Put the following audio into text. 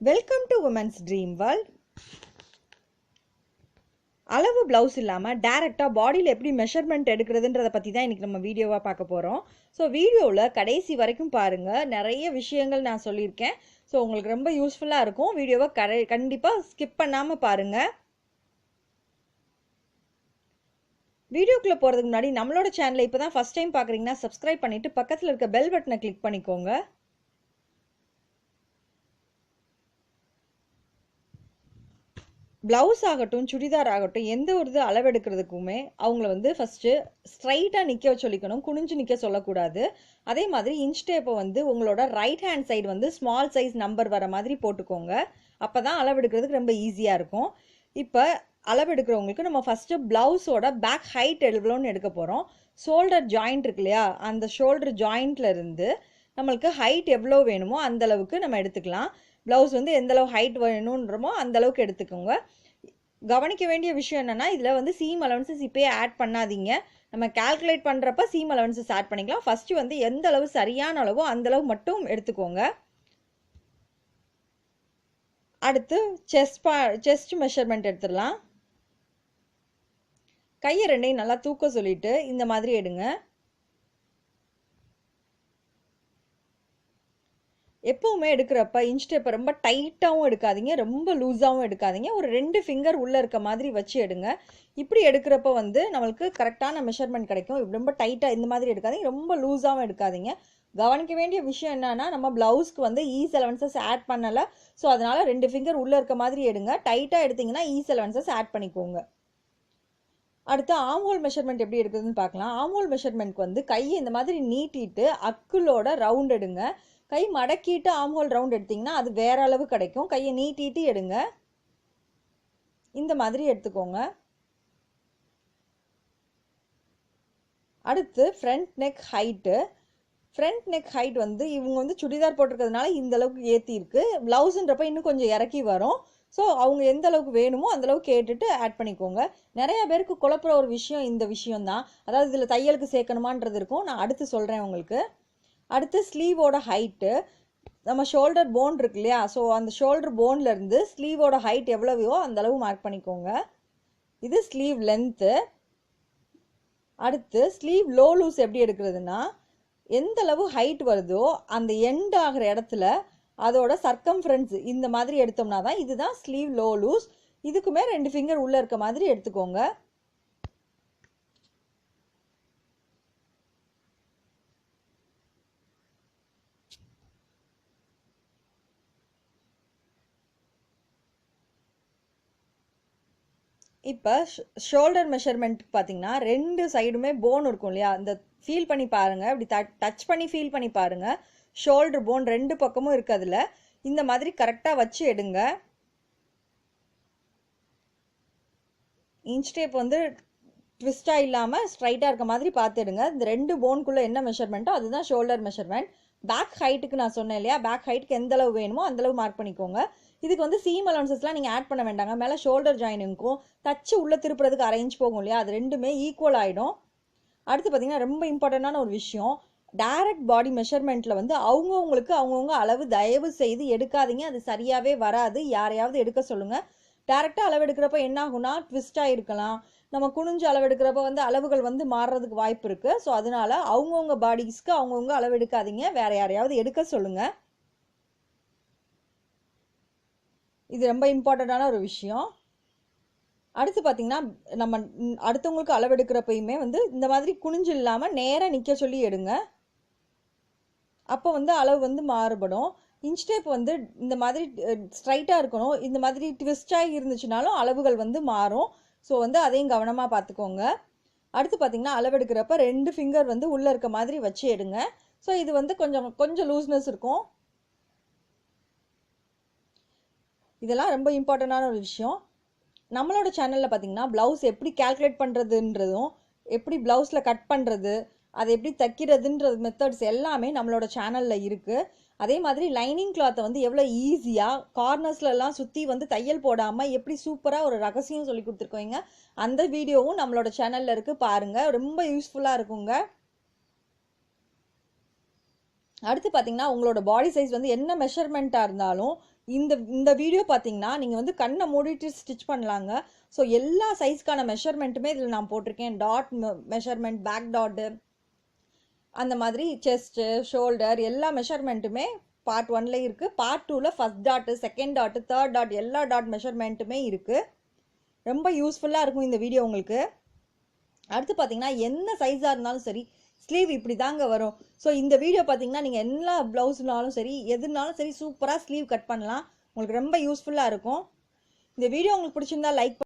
Welcome to women's dream world அளவு blouse இல்லாமல் டேரெக்டாக பாடியில் எப்படி மெஷர்மெண்ட் எடுக்கிறதுன்றதை பற்றி தான் இன்றைக்கி நம்ம வீடியோவாக பார்க்க போகிறோம் ஸோ வீடியோவில் கடைசி வரைக்கும் பாருங்கள் நிறைய விஷயங்கள் நான் சொல்லியிருக்கேன். ஸோ உங்களுக்கு ரொம்ப யூஸ்ஃபுல்லாக இருக்கும். வீடியோவை கடை கண்டிப்பாக ஸ்கிப் பண்ணாமல் பாருங்கள் வீடியோக்குள்ளே போகிறதுக்கு முன்னாடி நம்மளோட சேனலை இப்போ தான் ஃபஸ்ட் டைம் பார்க்குறீங்கன்னா சப்ஸ்கிரைப் பண்ணிவிட்டு பக்கத்தில் இருக்க பெல் பட்டனை கிளிக் பண்ணிக்கோங்க. ப்ளவுஸ் ஆகட்டும் சுடிதார் ஆகட்டும் எந்த ஒரு இது அளவெடுக்கிறதுக்குமே அவங்கள வந்து ஃபஸ்ட்டு ஸ்ட்ரைட்டாக நிற்க சொல்லிக்கணும் குனிஞ்சு நிற்க சொல்லக்கூடாது. அதே மாதிரி இன்ச் டேப்பை வந்து உங்களோட ரைட் ஹேண்ட் சைடு வந்து ஸ்மால் சைஸ் நம்பர் வர மாதிரி போட்டுக்கோங்க. அப்போ தான் அளவெடுக்கிறதுக்கு ரொம்ப ஈஸியாக இருக்கும். இப்போ அளவெடுக்கிறவங்களுக்கு நம்ம ஃபஸ்ட்டு ப்ளவுஸோட பேக் ஹைட் எவ்வளோன்னு எடுக்க போகிறோம் ஷோல்டர் ஜாயிண்ட் இருக்கு இல்லையா? அந்த ஷோல்டர் ஜாயிண்ட்ல இருந்து நம்மளுக்கு ஹைட் எவ்வளோ வேணுமோ அந்த அளவுக்கு நம்ம எடுத்துக்கலாம். ப்ளவுஸ் வந்து எந்த அளவு ஹைட் வேணுன்றமோ அந்த அளவுக்கு எடுத்துக்கோங்க. கவனிக்க வேண்டிய விஷயம் என்னென்னா இதில் வந்து சீம் அலவன்சஸ் இப்போயே ஆட் பண்ணாதீங்க. நம்ம கால்குலேட் பண்ணுறப்ப சீம் அலவன்சஸ் ஆட் பண்ணிக்கலாம். ஃபஸ்ட்டு வந்து எந்த அளவு சரியான அளவோ அந்தளவு மட்டும் எடுத்துக்கோங்க. அடுத்து செஸ்ட் பா செஸ்ட் மெஷர்மெண்ட் எடுத்துடலாம். கையை ரெண்டையும் நல்லா தூக்க சொல்லிட்டு இந்த மாதிரி எடுங்க. எப்பவுமே எடுக்கிறப்ப இன்ச் டேப்பை ரொம்ப டைட்டாகவும் எடுக்காதீங்க ரொம்ப லூஸாகவும் எடுக்காதீங்க. ஒரு ரெண்டு ஃபிங்கர் உள்ளே இருக்க மாதிரி வச்சு எடுங்க. இப்படி எடுக்கிறப்ப வந்து நம்மளுக்கு கரெக்டான மெஷர்மெண்ட் கிடைக்கும். ரொம்ப டைட்டாக இந்த மாதிரி எடுக்காதீங்க. ரொம்ப லூஸாகவும் எடுக்காதீங்க. கவனிக்க வேண்டிய விஷயம் என்னன்னா நம்ம ப்ளவுஸ்க்கு வந்து இ செலவன்சஸ் ஆட் பண்ணலை. ஸோ அதனால் ரெண்டு ஃபிங்கர் உள்ளே இருக்க மாதிரி எடுங்க. டைட்டாக எடுத்திங்கன்னா இ செலவன்சஸ் ஆட் பண்ணிக்கோங்க. அடுத்து ஆம்ஹோல் மெஷர்மெண்ட் எப்படி எடுக்குதுன்னு பார்க்கலாம். ஆம்ஹோல் மெஷர்மெண்ட்க்கு வந்து கையை இந்த மாதிரி நீட்டிட்டு அக்குலோட ரவுண்ட் எடுங்க. கை மடக்கிட்டு ஆம்ஹோல் ரவுண்ட் எடுத்திங்கன்னா அது வேற அளவு கிடைக்கும். கையை நீட்டிட்டு எடுங்க. இந்த மாதிரி எடுத்துக்கோங்க. அடுத்து front neck height front neck height வந்து இவங்க வந்து சுடிதார் போட்டிருக்கிறதுனால இந்த அளவுக்கு ஏற்றி இருக்கு ப்ளவுஸுன்றப்ப இன்னும் கொஞ்சம் இறக்கி வரும். ஸோ அவங்க எந்த அளவுக்கு வேணுமோ அந்த அளவுக்கு கேட்டுட்டு ஆட் பண்ணிக்கோங்க. நிறைய பேருக்கு குழப்புற ஒரு விஷயம் இந்த விஷயம் தான் அதாவது இதில் தையலுக்கு சேர்க்கணுமான்றது இருக்கும். நான் அடுத்து சொல்கிறேன் உங்களுக்கு. அடுத்து ஸ்லீவோட ஹைட்டு நம்ம ஷோல்டர் போன் இருக்கு இல்லையா ஸோ அந்த ஷோல்டர் போன்லேருந்து ஸ்லீவோட ஹைட் எவ்வளவையோ அந்தளவு மார்க் பண்ணிக்கோங்க. இது ஸ்லீவ் லென்த்து அடுத்து ஸ்லீவ் லோ லூஸ் எப்படி எடுக்கிறதுனா எந்த அளவு ஹைட் வருதோ அந்த எண்ட் ஆகிற இடத்துல அதோட சர்க்கம்ஃபரன்ஸ் இந்த மாதிரி எடுத்தோம்னா தான் இதுதான் ஸ்லீவ் லோ லூஸ் இதுக்குமே ரெண்டு ஃபிங்கர் உள்ளே இருக்க மாதிரி எடுத்துக்கோங்க. இப்போ ஷோல்டர் மெஷர்மெண்ட் பார்த்தீங்கன்னா ரெண்டு சைடுமே போன் இருக்கும் இல்லையா? அந்த ஃபீல் பண்ணி பாருங்க. இப்படி டச் பண்ணி ஃபீல் பண்ணி பாருங்கள் ஷோல்டர் போன் ரெண்டு பக்கமும் இருக்கிறதுல இந்த மாதிரி கரெக்டாக வச்சு எடுங்க. இன்ச் டேப் வந்து ட்விஸ்டாக இல்லாமல் ஸ்ட்ரைட்டாக இருக்க மாதிரி பார்த்து எடுங்க. இந்த ரெண்டு போனுக்குள்ளே என்ன மெஷர்மெண்ட்டோ அதுதான் ஷோல்டர் மெஷர்மெண்ட் பேக் ஹைட்டுக்கு நான் சொன்னேன் இல்லையா? பேக் ஹைட்டுக்கு எந்த அளவு வேணுமோ அந்த அளவு மார்க் பண்ணிக்கோங்க. இதுக்கு வந்து சீம் அலவன்சஸ்லாம் நீங்கள் ஆட் பண்ண வேண்டாங்க. மேலே ஷோல்டர் ஜாயினிங்க்கும் தச்சு உள்ளே திருப்புறதுக்கு அரேஞ்ச் போகும் இல்லையா? அது ரெண்டுமே ஈக்குவல் ஆகிடும் அடுத்து பார்த்தீங்கன்னா ரொம்ப இம்பார்ட்டண்டான ஒரு விஷயம். டைரக்ட் பாடி மெஷர்மெண்ட்டில் வந்து அவங்கவுங்களுக்கு அவங்கவுங்க அளவு தயவு செய்து எடுக்காதீங்க. அது சரியாகவே வராது. யாரையாவது எடுக்க சொல்லுங்கள் டேரெக்டாக அளவெடுக்கிறப்ப என்ன ஆகும்னா ட்விஸ்டாக இருக்கலாம் நம்ம குனிஞ்சு அளவெடுக்கிறப்ப வந்து அளவுகள் வந்து மாறுறதுக்கு வாய்ப்பு இருக்குது ஸோ அதனால அவங்கவுங்க பாடிஸ்க்கு அவங்கவுங்க அளவெடுக்காதீங்க. வேறு வேற யாரையாவது எடுக்க சொல்லுங்கள் இது ரொம்ப இம்பார்ட்டண்ட்டான ஒரு விஷயம். அடுத்து பார்த்தீங்கன்னா நம்ம அடுத்தவங்களுக்கு அளவெடுக்கிறப்பயுமே வந்து இந்த மாதிரி குனிஞ்சு இல்லாமல் நேராக நிற்க சொல்லி எடுங்க. அப்போ வந்து அளவு வந்து மாறுபடும். இன்ச் டேப் வந்து இந்த மாதிரி ஸ்ட்ரைட்டாக இருக்கணும். இந்த மாதிரி ட்விஸ்டாக இருந்துச்சுனாலும் அளவுகள் வந்து மாறும். ஸோ வந்து அதையும் கவனமாக பார்த்துக்கோங்க. அடுத்து பார்த்தீங்கன்னா அளவெடுக்கிறப்ப ரெண்டு ஃபிங்கர் வந்து உள்ளே இருக்க மாதிரி வச்சு எடுங்க. ஸோ இது வந்து கொஞ்சம் கொஞ்சம் லூஸ்னஸ் இருக்கும். இதெல்லாம் ரொம்ப இம்பார்ட்டண்டான ஒரு விஷயம். நம்மளோட சேனலில் பார்த்தீங்கன்னா ப்ளவுஸ் எப்படி கேல்குலேட் பண்ணுறதுன்றதும் எப்படி ப்ளவுஸில் கட் பண்ணுறது அதை எப்படி தைக்கிறதுன்ற மெத்தட்ஸ் எல்லாமே நம்மளோட சேனலில் இருக்குது அதே மாதிரி லைனிங் கிளாத்தை வந்து எவ்வளோ ஈஸியாக கார்னர்ஸ்லலாம் சுற்றி வந்து தையல் போடாமல் எப்படி சூப்பராக ஒரு ரகசியம் சொல்லி கொடுத்துருக்கோங்க. அந்த வீடியோவும் நம்மளோட சேனலில் இருக்குது பாருங்கள் ரொம்ப யூஸ்ஃபுல்லாக இருக்குங்க. அடுத்து பார்த்தீங்கன்னா உங்களோட பாடி சைஸ் வந்து என்ன மெஷர்மெண்ட்டாக இருந்தாலும் இந்த இந்த வீடியோ பார்த்தீங்கன்னா நீங்கள் வந்து கண்ணை மூடிட்டு ஸ்டிச் பண்ணலாங்க. ஸோ எல்லா சைஸ்க்கான மெஷர்மெண்ட்டுமே இதில் நான் போட்டிருக்கேன். டாட் மெஷர்மெண்ட் பேக் டாட்டு அந்த மாதிரி செஸ்ட்டு ஷோல்டர் எல்லா மெஷர்மெண்ட்டுமே பார்ட் ஒன்ல இருக்குது பார்ட் டூவில் first dot second dot third dot எல்லா டாட் மெஷர்மெண்ட்டுமே இருக்குது ரொம்ப யூஸ்ஃபுல்லாக இருக்கும் இந்த வீடியோ உங்களுக்கு. அடுத்து பார்த்தீங்கன்னா என்ன சைஸாக இருந்தாலும் சரி ஸ்லீவ் இப்படி தாங்க வரும். ஸோ இந்த வீடியோ பார்த்தீங்கன்னா நீங்கள் எல்லா ப்ளவுஸ்னாலும் சரி எதுனாலும் சரி சூப்பராக ஸ்லீவ் கட் பண்ணலாம். உங்களுக்கு ரொம்ப யூஸ்ஃபுல்லாக இருக்கும். இந்த வீடியோ உங்களுக்கு பிடிச்சிருந்தா லைக்